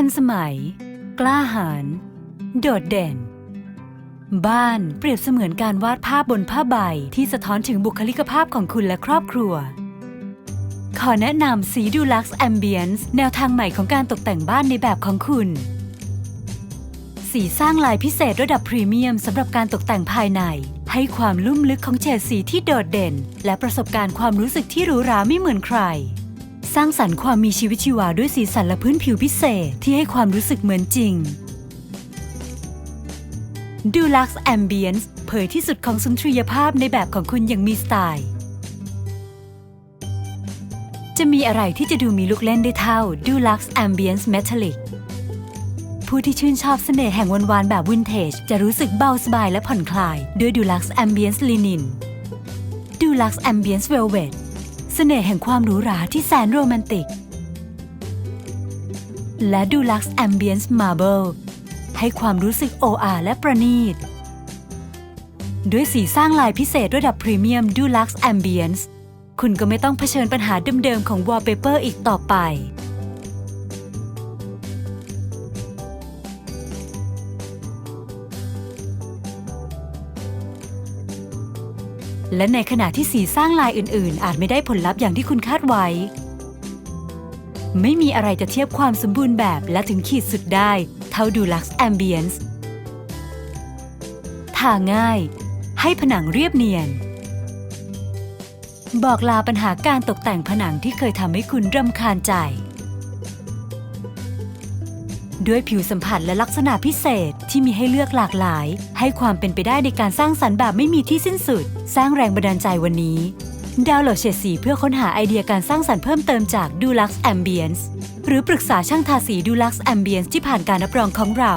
ทันสมัย กล้าหาญโดดเด่น บ้านเปรียบเสมือนการวาดภาพบนผ้าใบที่สะท้อนถึงบุคลิกภาพของคุณและครอบครัว ขอแนะนำสีดูลักซ์แอมเบียนซ์แนวทางใหม่ของการตกแต่งบ้านในแบบของคุณ สีสร้างลายพิเศษระดับพรีเมียมสำหรับการตกแต่งภายใน ให้ความลุ่มลึกของเฉดสีที่โดดเด่น และประสบการณ์ความรู้สึกที่หรูหราไม่เหมือนใคร สร้างสรรค์ความมีชีวิตชีวาด้วยสีสันและพื้นผิวพิเศษที่ให้ความรู้สึกเหมือนจริง Dulux Ambience เผยที่สุดของสุนทรียภาพในแบบของคุณอย่างมีสไตล์ จะมีอะไรที่จะดูมีลูกเล่นได้เท่า Dulux Ambience Metallic ผู้ที่ชื่นชอบเสน่ห์แห่งวันวานแบบวินเทจ จะรู้สึกเบาสบายและผ่อนคลาย ด้วย Dulux Ambience Linen Dulux Ambience Velvet เสน่ สน่ห์แห่งความหรูหราที่แสนโรแมนติก และดูแล็กแอมเบียนส์มาร์เบิลให้ความรู้สึกโออาและประณีต ด้วยสีสร้างลายพิเศษระดับพรีเมียมดูลักซ์แอมเบียนส์คุณก็ไม่ต้องเผชิญปัญหาเดิมๆของวอลเปเปอร์อีกต่อไป และในขณะที่สีสร้างลายอื่น ๆ อาจไม่ได้ผลลัพธ์อย่างที่คุณคาดไว้ ไม่มีอะไรจะเทียบความสมบูรณ์แบบและถึงขีดสุดได้ เท่าดูลักซ์แอมเบียนซ์ทาง่าย ให้ผนังเรียบเนียน บอกลาปัญหาการตกแต่งผนังที่เคยทำให้คุณรำคาญใจ ด้วยผิวสัมผัสและลักษณะพิเศษที่มีให้เลือกหลากหลาย ให้ความเป็นไปได้ในการสร้างสรรค์แบบไม่มีที่สิ้นสุด สร้างแรงบันดาลใจวันนี้ ดาวน์โหลดเฉดสีเพื่อค้นหาไอเดียการสร้างสรรค์เพิ่มเติมจาก Dulux Ambience หรือปรึกษาช่างทาสี Dulux Ambience ที่ผ่านการรับรองของเรา